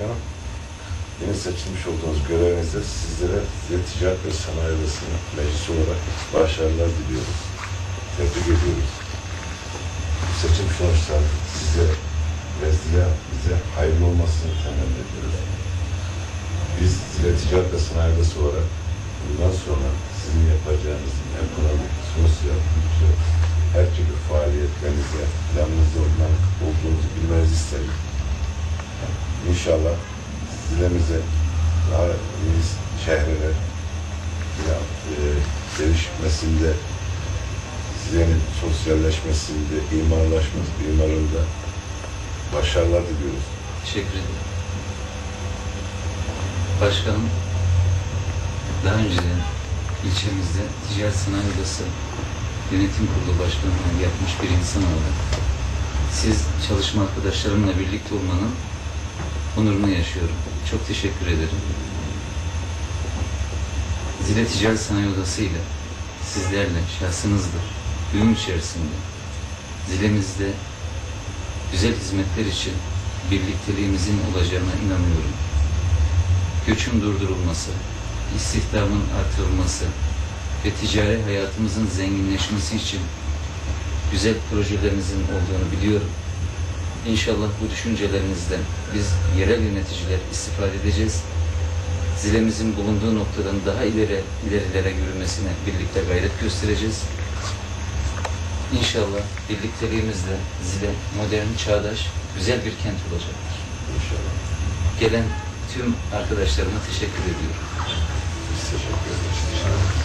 Başkanım. Yeni seçilmiş olduğunuz görevinizde sizlere Ziraat Ticaret ve Sanayi Odası'nın meclisi olarak başarılar diliyoruz. Tebrik ediyoruz. Seçim sonuçları size ve Ziraat bize hayırlı olmasını temenni ediyoruz. Biz Ziraat Ticaret ve Sanayi Odası olarak bundan sonra sizin yapacağınız ekonomik, sosyal, İnşallah zilemize daha iyi şehirler ya, e, gelişmesinde, zilenin sosyalleşmesinde, imarlaşması, imarında başarılar diliyoruz. Teşekkür ederim. Başkanım, daha önce ilçemizde Ticaret Sanayi Odası Yönetim Kurulu Başkanlığı yapmış bir insan olarak siz çalışma arkadaşlarımla birlikte olmanın onurunu yaşıyorum. Çok teşekkür ederim. Zile Ticaret Sanayi Odası ile sizlerle şahsınızla uyum içerisinde zilemizde güzel hizmetler için birlikteliğimizin olacağına inanıyorum. Göçün durdurulması, istihdamın artırılması ve ticari hayatımızın zenginleşmesi için güzel projelerinizin olduğunu biliyorum. İnşallah bu düşüncelerinizden biz yerel yöneticiler istifade edeceğiz. Zilemizin bulunduğu noktadan daha ileri ilerilere yürümesine birlikte gayret göstereceğiz. İnşallah birlikteliğimizle Zile modern, çağdaş, güzel bir kent olacaktır. İnşallah. Gelen tüm arkadaşlarıma teşekkür ediyorum. Biz teşekkür ederiz.